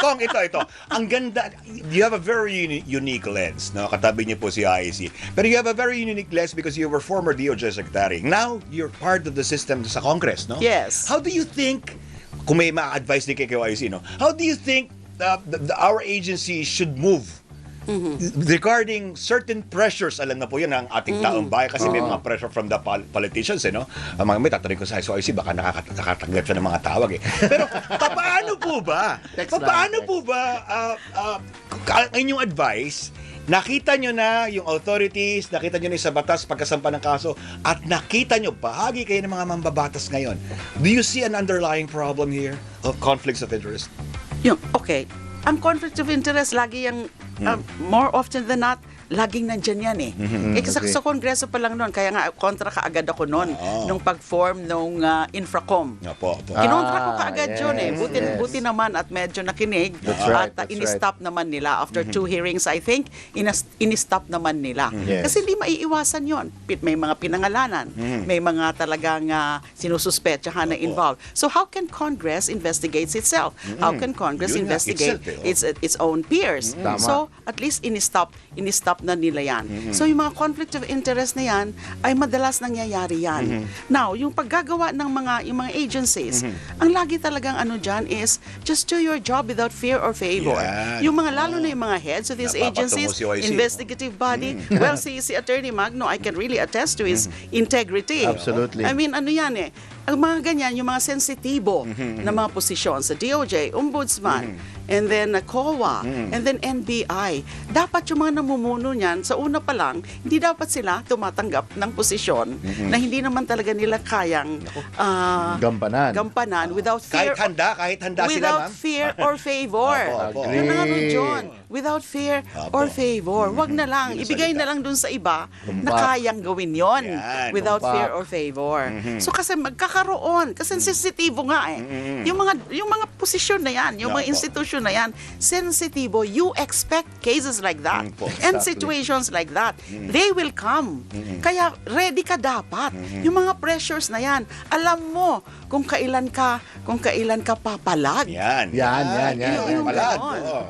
Kong, ito, ito. Ang ganda. You have a very uni- unique lens. No? Katabi niyo po si IEC. Pero you have a very unique lens because you were former DOJ Secretary. Now, you're part of the system sa Congress, no? Yes. How do you think, kung may ma-advise kay IEC, no? How do you think uh, the, the- our agency should move regarding certain pressures, alam na po yan ang ating taong bayan kasi may mga pressure from the pol- politicians, eh, no? Ang mga may tatanungin ko sa ICOIC, baka nakakat- nakatanggap siya ng mga tawag, eh. Pero, paano po ba? Text lang, paano text. po ba, ah, ah, ang inyong advice, nakita nyo na yung authorities, nakita nyo na yung sa batas pagkasampa ng kaso, at nakita nyo, bahagi kayo ng mga mambabatas ngayon. Do you see an underlying problem here of conflicts of interest? Yung, okay, ang conflict of interest, lagi yung, Uh, more often than not, laging nandyan yan eh. Mm-hmm. Eh, kasi agree. sa kongreso pa lang noon, kaya nga kontra ka agad ako noon, Oo. nung pag-form nung uh, Infracom. Nga po, po. Ah, Kinontra ko kaagad yun eh. yes, Buti, yes. buti naman at medyo nakinig. That's right, at uh, that's in-stop naman nila. After two hearings, I think, in-stop naman nila. Yes. Kasi hindi maiiwasan yon. May mga pinangalanan. May mga talagang uh, sinususpetsahan na involved. So how can Congress investigates itself? How can Congress Yun investigate itself eh, oh. its its own peers? Tama. So at least in-stop, in-stop na nila yan. So yung mga conflict of interest na yan, ay madalas nangyayari yan. Now, yung paggagawa ng mga, yung mga agencies, ang lagi talagang ano dyan is just do your job without fear or favor. Yan. Yung mga, lalo na yung mga heads of these agencies, si investigative body, well, si, si Attorney Magno, I can really attest to his integrity. Absolutely. I mean, ano yan eh, ang mga ganyan, yung mga sensitibo na mga posisyon sa DOJ, Ombudsman, and then uh, COA, and then NBI. Dapat yung mga namumuno niyan, sa una pa lang, hindi dapat sila tumatanggap ng posisyon na hindi naman talaga nila kayang ah, Gampanan. gampanan without fear Kahit handa, kahit handa sila, without ma'am. fear or favor. Opo, opo. Yun Agree. John. Without fear Opo. or favor. Wag na lang. Ibigay na lang dun sa iba na kayang gawin yon Yan, without tumpak. fear or favor. So kasi magkakaroon kasi sensitibo nga eh. Yung mga yung mga posisyon na yan, yung mga Opo. institusyon na yan, sensitibo. You expect cases like that Mm, po. and. Situations like that. They will come. Kaya ready ka dapat. Yung mga pressures na yan, alam mo kung kailan ka kung kailan ka papalag. Yan. Yan, yan, yan, Yung yan. palad. ganon. oo.